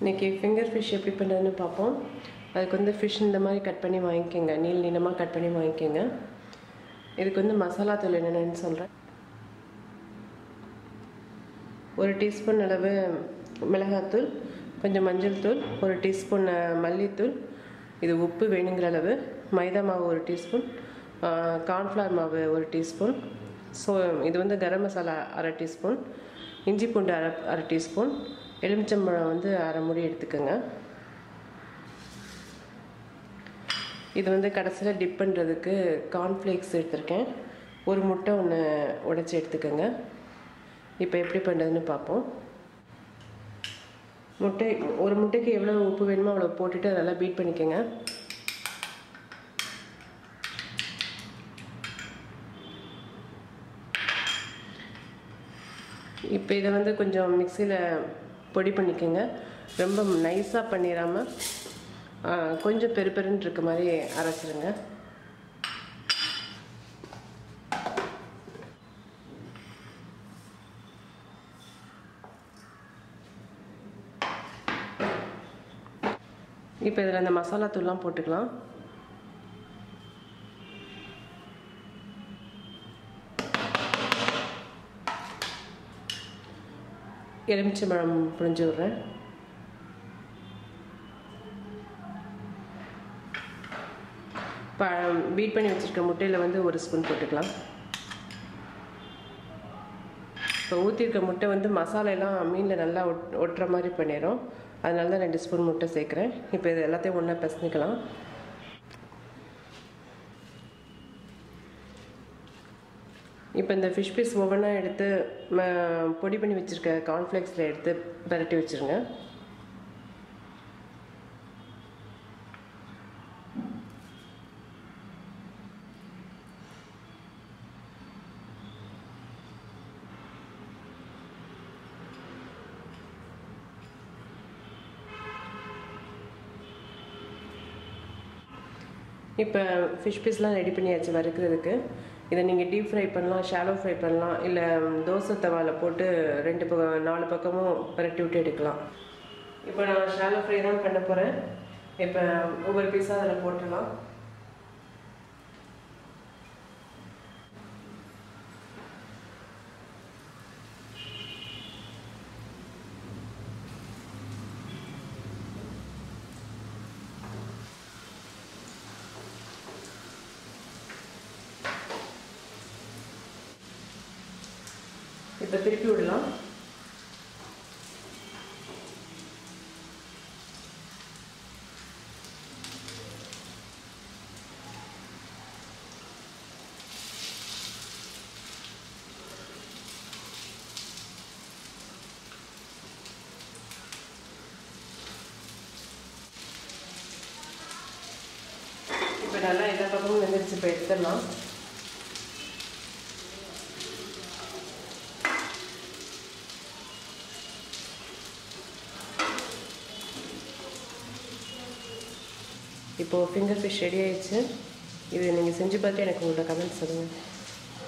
இன்றைக்கி finger fish எப்படி பண்ணுறதுன்னு பார்ப்போம். அதுக்கு வந்து ஃபிஷ் இந்த மாதிரி கட் பண்ணி வாங்கிக்கோங்க. நீள் நீளமாக கட் பண்ணி வாங்கிக்கோங்க. இதுக்கு வந்து மசாலா தூள் என்னென்னு சொல்கிறேன் ஒரு டீஸ்பூன் அளவு மிளகாத்தூள் கொஞ்சம் மஞ்சள் தூள் ஒரு டீஸ்பூன் மல்லித்தூள் இது உப்பு வேணுங்கிற அளவு மைதா மாவு ஒரு டீஸ்பூன் கார்ன்ஃப்ளவர் மாவு ஒரு டீஸ்பூன் ஸோ இது வந்து கரம் மசாலா அரை டீஸ்பூன் இஞ்சி பூண்டு அரை அரை டீஸ்பூன் எலுமிச்சம்பழம் வந்து அரை மூடி எடுத்துக்கோங்க. இது வந்து கடைசியில் டிப் பண்ணுறதுக்கு கார்ன்ஃப்ளேக்ஸ் எடுத்திருக்கேன். ஒரு முட்டை ஒன்று உடச்சி எடுத்துக்கோங்க. இப்போ எப்படி பண்ணுறதுன்னு பார்ப்போம். முட்டை ஒரு முட்டைக்கு எவ்வளோ உப்பு வேணுமோ அவ்வளோ போட்டுட்டு நல்லா பீட் பண்ணிக்கோங்க. இப்போ இதை வந்து கொஞ்சம் மிக்சியில் பொடி பண்ணிக்கோங்க. ரொம்ப நைஸாக பண்ணிடாமல் கொஞ்சம் பெரு பெருன்னு இருக்க மாதிரி அரைச்சிருங்க. இப்போ இதில் அந்த மசாலா தூள்லாம் போட்டுக்கலாம். எலுமிச்சம்பழம் புழிஞ்சு விட்றேன். பழம் பீட் பண்ணி வச்சுருக்க முட்டையில் வந்து ஒரு ஸ்பூன் போட்டுக்கலாம். இப்போ ஊற்றிருக்க முட்டை வந்து மசாலையெல்லாம் மீனில் நல்லா ஒட் ஒட்டுற மாதிரி பண்ணிடும் அதனால தான் ரெண்டு ஸ்பூன் முட்டை சேர்க்குறேன். இப்போ இது எல்லாத்தையும் ஒன்றா பிசைஞ்சிக்கலாம். இப்போ இந்த ஃபிஷ் பீஸ் ஒவ்வொன்றா எடுத்து பொடி பண்ணி வச்சுருக்க கார்ன்ஃப்ளேக்ஸில் எடுத்து பரட்டி வச்சுருங்க. இப்போ ஃபிஷ் பீஸ்லாம் ரெடி பண்ணியாச்சு வறுக்கிறதுக்கு. இதை நீங்கள் டீப் ஃப்ரை பண்ணலாம் ஷாலோ ஃப்ரை பண்ணலாம் இல்லை தோசை தவாவில் போட்டு ரெண்டு பக்கம் நாலு பக்கமும் பரட்டி விட்டு எடுக்கலாம். இப்போ நான் ஷாலோ ஃப்ரை தான் பண்ண போகிறேன் இப்போ ஒவ்வொரு பீஸாக அதில் போட்டுடலாம். இப்போ திருப்பி விடலாம். இப்போ நல்லா எல்லா பக்கமும் வெந்துருச்சு இப்போ எடுத்துடலாம். இப்போது ஃபிங்கர் ஃபிஷ் ரெடி ஆயிடுச்சு. இது நீங்கள் செஞ்சு பார்த்து எனக்கு உங்களோட கமெண்ட் சொல்லுங்கள்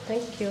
தேங்க்யூ